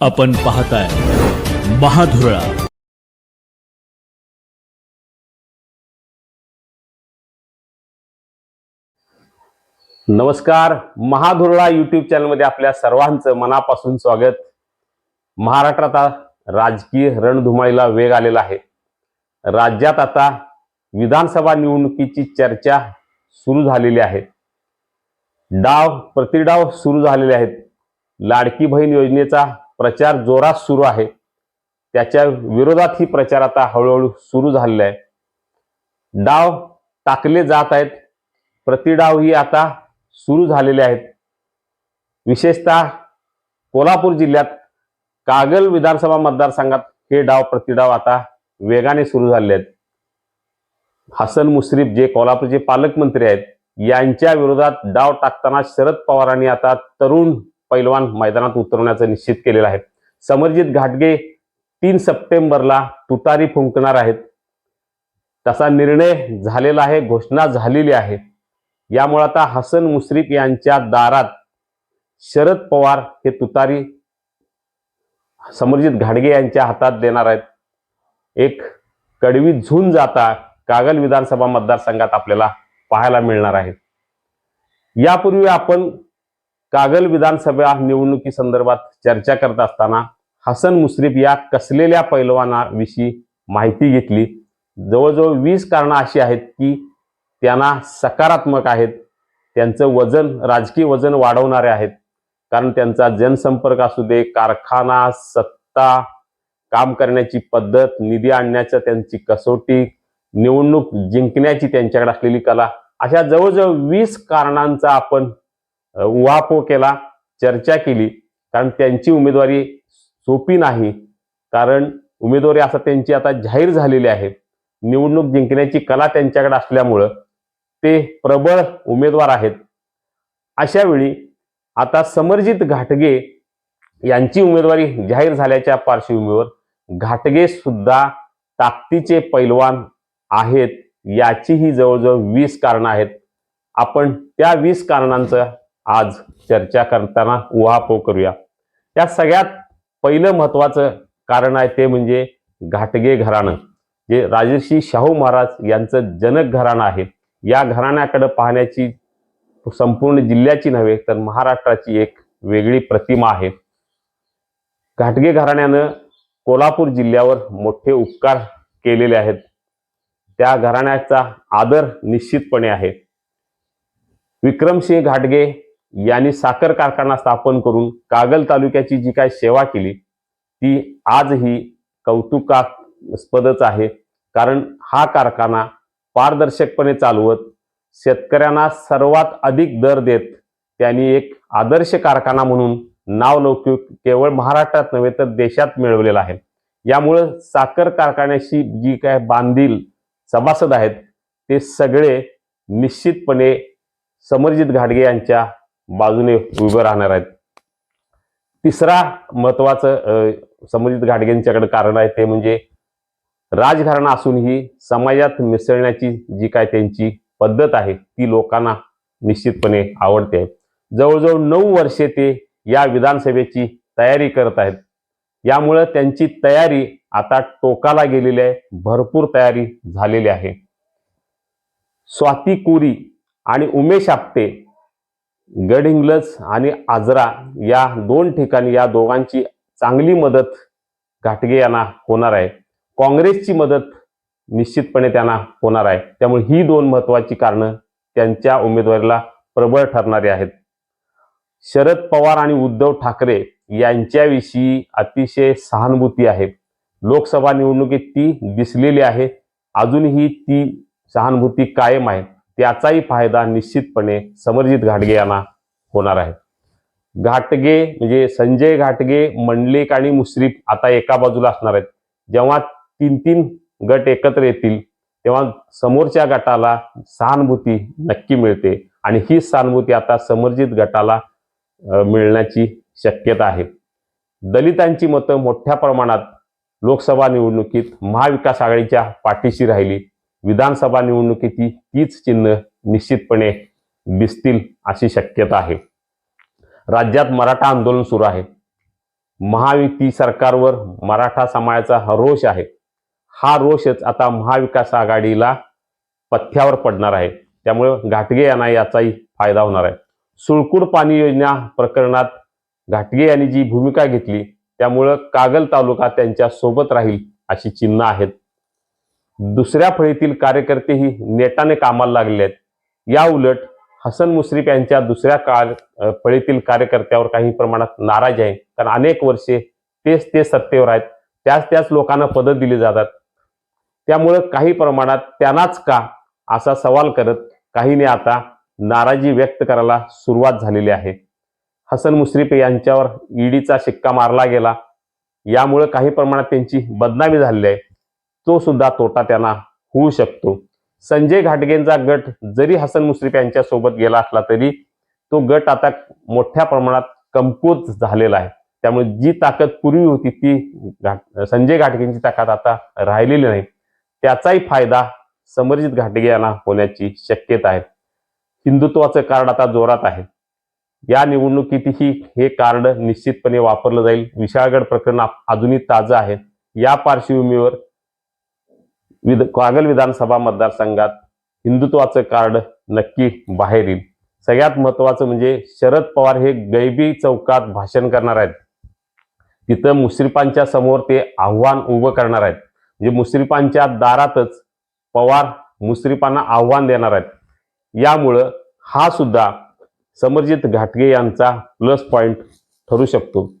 आपण पाहताय महाधुरळा. नमस्कार. महाधुरळा युट्यूब चॅनलमध्ये आपल्या सर्वांचं मनापासून स्वागत. महाराष्ट्रात आता राजकीय रणधुमाळीला वेग आलेला आहे. राज्यात आता विधानसभा निवडणुकीची चर्चा सुरू झालेली आहे. डाव प्रतिडाव सुरू झालेले आहेत. लाडकी बहीण योजनेचा प्रचार जोरात सुरू आहे. त्याच्या विरोधात ही प्रचार आता हळूहळू सुरू झालेला आहे. डाव टाकले जात आहेत. प्रतिडाव ही आता सुरू झालेले आहेत. विशेषतः कोल्हापूर जिल्ह्यात कागल विधानसभा मतदारसंघात हे डाव प्रतिडाव आता वेगाने सुरू झाले आहेत. हसन मुश्रीफ जे कोल्हापूरचे पालकमंत्री आहेत यांच्या विरोधात डाव टाकताना शरद पवारांनी आता तरुण पैलवान मैदानात उतरवण्याचं निश्चित केलेलं आहे. समरजित घाटगे तीन सप्टेंबरला तुतारी फुंकणार आहेत. तसा निर्णय झालेला आहे घोषणा झालेली आहे. यामुळे आता हसन मुश्रीफ यांच्या दारात शरद पवार हे तुतारी समरजित घाडगे यांच्या हातात देणार आहेत. एक कडवी झून जाता कागल विधानसभा मतदारसंघात आपल्याला पाहायला मिळणार आहे. यापूर्वी आपण कागल विधानसभा निवडणुकीसंदर्भात चर्चा करत असताना हसन मुश्रीफ या कसलेल्या पैलवानाविषयी माहिती घेतली? जवळजवळ वीस कारणं अशी आहेत की त्यांना सकारात्मक आहेत त्यांचं वजन राजकीय वजन वाढवणारे आहेत. कारण त्यांचा जनसंपर्क असू दे कारखाना सत्ता काम करण्याची पद्धत निधी आणण्याचं त्यांची कसोटी निवडणूक जिंकण्याची त्यांच्याकडे असलेली कला अशा जवळजवळ वीस कारणांचा आपण उहापोह केला चर्चा केली. कारण त्यांची उमेदवारी सोपी नाही. कारण उमेदवारी असं त्यांची आता जाहीर झालेली आहे. निवडणूक जिंकण्याची कला त्यांच्याकडे असल्यामुळं ते प्रबळ उमेदवार आहेत. अशा वेळी आता समरजित घाटगे यांची उमेदवारी जाहीर झाल्याच्या पार्श्वभूमीवर घाटगे सुद्धा ताकदीचे पैलवान आहेत. याचीही जवळजवळ वीस कारणं आहेत. आपण त्या वीस कारणांचं आज चर्चा करताना उहापोह करूया. या सगळ्यात पहिलं महत्वाचं कारण आहे ते म्हणजे घाटगे घराणं. जे राजर्षी शाहू महाराज यांचं जनक घराणं आहे. या घराण्याकडे पाहण्याची संपूर्ण जिल्ह्याची नव्हे तर महाराष्ट्राची एक वेगळी प्रतिमा आहे. घाटगे घराण्यानं कोल्हापूर जिल्ह्यावर मोठे उपकार केलेले आहेत. त्या घराण्याचा आदर निश्चितपणे आहे. विक्रमसिंह घाटगे यांनी साखर कारखाना स्थापन करून कागल तालुक्याची जी काय सेवा केली ती आजही कौतुकास्पदच आहे. कारण हा कारखाना पारदर्शकपणे चालवत शेतकऱ्यांना सर्वात अधिक दर देत त्यांनी एक आदर्श कारखाना म्हणून नाव लौकिक केवळ महाराष्ट्रात नव्हे तर देशात मिळवलेला आहे. यामुळं साखर कारखान्याशी जी काय बांधील सभासद आहेत ते सगळे निश्चितपणे समरजित घाटगे यांच्या बाजूने उभे राहणार आहेत. तिसरा महत्वाचं संबंधित घाटगेंच्याकडे कारण आहे ते म्हणजे राजघराणा असूनही समाजात मिसळण्याची जी काय त्यांची पद्धत आहे ती लोकांना निश्चितपणे आवडते. जवळजवळ नऊ वर्षे ते या विधानसभेची तयारी करत आहेत. यामुळं त्यांची तयारी आता टोकाला गेलेली आहे भरपूर तयारी झालेली आहे. स्वाती कोरी आणि उमेश आपटे गडहिंग्लज आणि आजरा या दोन ठिकाणी या दोघांची चांगली मदत घाटगे यांना होणार आहे. काँग्रेसची मदत निश्चितपणे त्यांना होणार आहे. त्यामुळे ही दोन महत्वाची कारणं त्यांच्या उमेदवारीला प्रबळ ठरणारी आहेत. शरद पवार आणि उद्धव ठाकरे यांच्याविषयी अतिशय सहानुभूती आहे. लोकसभा निवडणुकीत ती दिसलेली आहे. अजूनही ती सहानुभूती कायम आहे. त्याचाही फायदा निश्चितपणे समरजित घाटगे यांना होणार आहे. घाटगे म्हणजे संजय घाटगे मंडलिक आणि मुश्रीफ आता एका बाजूला असणार आहेत. जेव्हा तीन तीन गट एकत्र येतील तेव्हा समोरच्या गटाला सहानुभूती नक्की मिळते आणि ही सहानुभूती आता समर्जित गटाला मिळण्याची शक्यता आहे. दलितांची मतं मोठ्या प्रमाणात लोकसभा निवडणुकीत महाविकास आघाडीच्या पाठीशी राहिली. विधानसभा निवडणुकीची तीच चिन्ह निश्चितपणे दिसतील अशी शक्यता आहे. राज्यात मराठा आंदोलन सुरू आहे. महायुती सरकारवर मराठा समाजाचा हा रोष आहे. हा रोषच आता महाविकास आघाडीला पथ्यावर पडणार आहे. त्यामुळे घाटगे यांना याचाही फायदा होणार आहे. सुळकूड पाणी योजना प्रकरणात घाटगे यांनी जी भूमिका घेतली त्यामुळं कागल तालुका त्यांच्यासोबत राहील अशी चिन्ह आहेत. दुसऱ्या फळीतील कार्यकर्तेही नेटाने कामाला लागले आहेत या उलट हसन मुश्रीफ यांच्या दुसऱ्या काळ फळीतील कार्यकर्त्यावर काही प्रमाणात नाराज आहे. कारण अनेक वर्षे तेच ते सत्तेवर आहेत. त्याच त्याच लोकांना पदं दिली जातात. त्यामुळं काही प्रमाणात त्यांनाच का असा सवाल करत काहीने आता नाराजी व्यक्त करायला सुरुवात झालेली आहे. हसन मुश्रीफ यांच्यावर ईडीचा शिक्का मारला गेला. यामुळे काही प्रमाणात त्यांची बदनामी झालेली आहे. तो सुद्धा तोटा त्यांना होऊ शकतो. संजय घाटगेंचा गट जरी हसन मुश्रीफ यांच्या सोबत गेला असला तरी तो गट आता मोठ्या प्रमाणात कमकुवत झालेला आहे. त्यामुळे जी ताकद पूर्वी होती ती घाट संजय घाटगेंची ताकद आता राहिलेली नाही. त्याचाही फायदा समरजित घाटगे यांना होण्याची शक्यता आहे. हिंदुत्वाचं कार्ड आता जोरात आहे. या निवडणुकीतही हे कार्ड निश्चितपणे वापरलं जाईल. विशाळगड प्रकरण अजूनही ताजं आहे. या पार्श्वभूमीवर विध कागल विधानसभा मतदारसंघात हिंदुत्वाचं कार्ड नक्की बाहेर येईल. सगळ्यात महत्वाचं म्हणजे शरद पवार हे गैबी चौकात भाषण करणार आहेत. तिथं मुश्रीफांच्या समोर ते आव्हान उभं करणार आहेत. म्हणजे मुश्रीफांच्या दारातच पवार मुश्रीफांना आव्हान देणार आहेत. यामुळं हा सुद्धा समरजित घाटगे यांचा प्लस पॉइंट ठरू शकतो.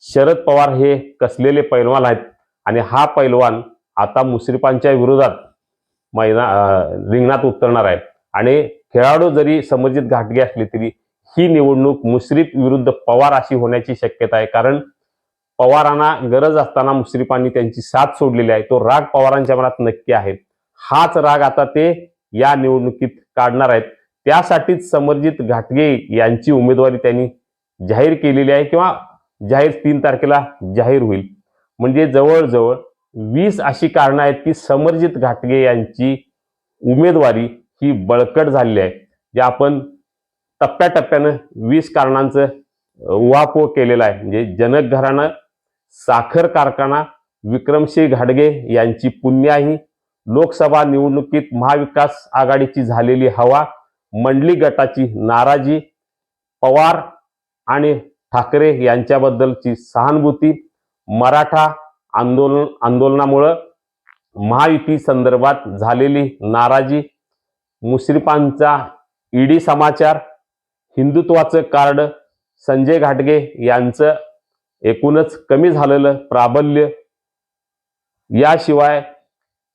शरद पवार हे कसलेले पैलवान आहेत? आणि हा पैलवान आता मुश्रीफांच्या विरोधात मैदा रिंगणात उतरणार आहे आणि खेळाडू जरी समर्जित घाटगे असले तरी ही निवडणूक मुश्रीफ विरुद्ध पवार अशी होण्याची शक्यता आहे. कारण पवारांना गरज असताना मुश्रीफांनी त्यांची साथ सोडलेली आहे. तो राग पवारांच्या मनात नक्की आहे. हाच राग आता ते या निवडणुकीत काढणार आहेत. त्यासाठीच समर्जित घाटगे यांची उमेदवारी त्यांनी जाहीर केलेली आहे किंवा जाहीर तीन तारखेला जाहीर होईल. म्हणजे जवळजवळ वीस अशी कारणं आहेत की समरजित घाटगे यांची उमेदवारी ही बळकट झालेली आहे. जे आपण टप्प्याटप्प्यानं वीस कारणांचं उहापोह केलेला आहे. म्हणजे जनक घराणं साखर कारखाना विक्रमसिंह घाडगे यांची पुण्याही लोकसभा निवडणुकीत महाविकास आघाडीची झालेली हवा मंडली गटाची नाराजी पवार आणि ठाकरे यांच्याबद्दलची सहानुभूती मराठा आंदोलन आंदोलनामुळं महायुती संदर्भात झालेली नाराजी मुश्रीफांचा ईडी समाचार हिंदुत्वाचं कार्ड संजय घाटगे यांचं एकूणच कमी झालेलं प्राबल्य याशिवाय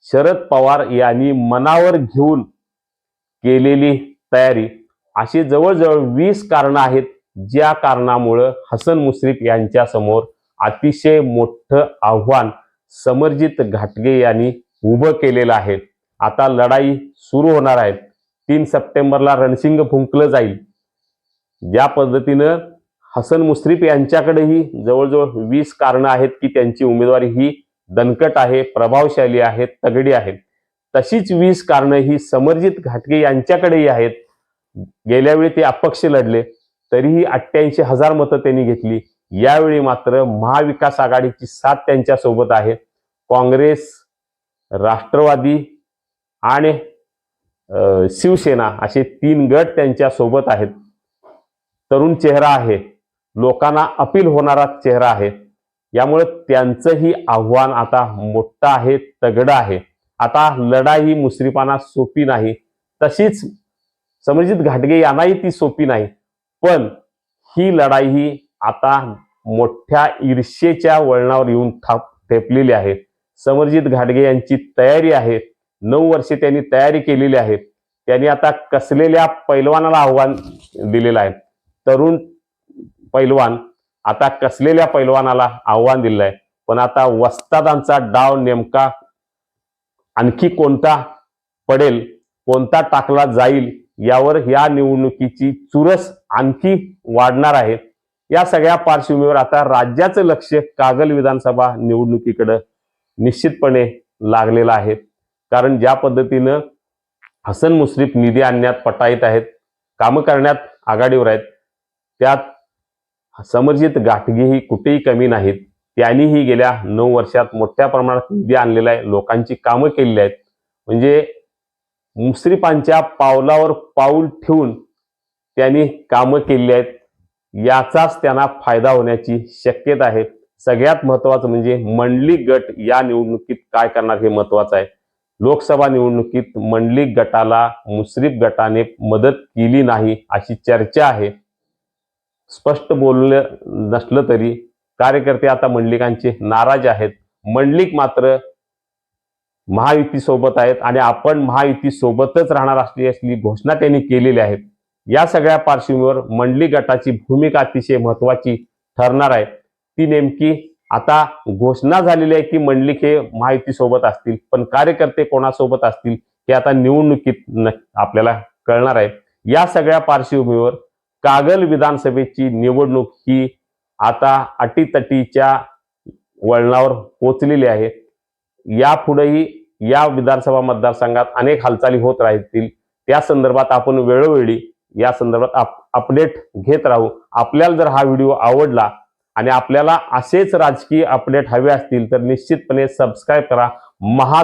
शरद पवार यांनी मनावर घेऊन केलेली तयारी अशी जवळजवळ वीस कारणं आहेत ज्या कारणामुळं हसन मुश्रीफ यांच्यासमोर अतिशय मोठं आव्हान समरजित घाटगे यांनी उभं केलेलं आहे. आता लढाई सुरू होणार आहे. तीन सप्टेंबरला रणसिंग फुंकलं जाईल. ज्या पद्धतीनं हसन मुश्रीफ यांच्याकडेही जवळजवळ वीस कारणं आहेत की त्यांची उमेदवारी ही दणकट आहे प्रभावशाली आहे तगडी आहे तशीच वीस कारणं ही समरजित घाटगे यांच्याकडेही आहेत. गेल्यावेळी ते अपक्ष लढले. तरीही अठ्ठ्याऐंशी हजार मतं त्यांनी घेतली. यावेळी मात्र महाविकास आघाडीची साथ त्यांच्यासोबत आहे. काँग्रेस राष्ट्रवादी आणि शिवसेना असे तीन गट त्यांच्यासोबत आहेत. तरुण चेहरा आहे. लोकांना अपील होणारा चेहरा आहे. यामुळे त्यांचंही आव्हान आता मोठं आहे तगडं आहे. आता लढाई मुसरीपाना सोपी नाही. तशीच समरजित घाटगे यांनाही ती सोपी नाही. पण ही लढाई ही आता मोठ्या ईर्षेच्या वळणावर येऊन थाप ठेपलेली आहे. समरजित घाटगे यांची तयारी आहे. नऊ वर्षे त्यांनी तयारी केलेली आहे. त्यांनी आता कसलेल्या पैलवानाला आव्हान दिलेलं आहे? तरुण पैलवान आता कसलेल्या पैलवानाला आव्हान दिलेलं आहे? पण आता वस्तादांचा डाव नेमका आणखी कोणता पडेल? कोणता टाकला जाईल? यावर या निवडणुकीची चुरस आणखी वाढणार आहे. या सगळ्या पार्श्वभूमीवर आता राज्याचं लक्ष कागल विधानसभा निवडणुकीकडं निश्चितपणे लागलेलं आहे. कारण ज्या पद्धतीनं हसन मुश्रीफ निधी आणण्यात पटाईत आहेत कामं करण्यात आघाडीवर आहेत त्यात समर्जित गाठगेही कुठेही कमी नाहीत. त्यांनीही गेल्या नऊ वर्षात मोठ्या प्रमाणात निधी आणलेला आहे लोकांची कामं केलेली आहेत. म्हणजे मुश्रीफांच्या पावलावर पाऊल ठेवून त्यांनी कामं केलेली आहेत. याचाच त्यांना फायदा होण्याची शक्यता आहे. सगळ्यात महत्वाचं म्हणजे मंडलिक गट या निवडणुकीत काय करणार हे महत्वाचं आहे. लोकसभा निवडणुकीत मंडलिक गटाला मुश्रीफ गटाने मदत केली नाही अशी चर्चा आहे. स्पष्ट बोललं नसलं तरी कार्यकर्ते आता मंडलिकांचे नाराज आहेत. मंडलिक मात्र महायुती सोबत आहेत आणि आपण महायुती सोबतच राहणार असली असली घोषणा त्यांनी केलेली आहे या सगळ्या पार्श्वभूमीवर मंडली गटाची भूमिका अतिशय महत्वाची ठरणार आहे. ती नेमकी आता घोषणा झालेली आहे की मंडलिक हे माहितीसोबत सोबत असतील पण कार्यकर्ते कोणासोबत असतील हे आता निवडणुकीत आपल्याला कळणार आहे. या सगळ्या पार्श्वभूमीवर कागल विधानसभेची निवडणूक ही आता अटीतटीच्या वळणावर पोचलेली आहे. यापुढेही या विधानसभा मतदारसंघात अनेक हालचाली होत राहतील. त्या संदर्भात आपण वेळोवेळी या संदर्भात आप अपडेट घेत राहू. आपल्याला जर हा व्हिडिओ आवडला आणि आपल्याला असेच राजकीय अपडेट हवे असतील तर निश्चितपणे सबस्क्राईब करा. महा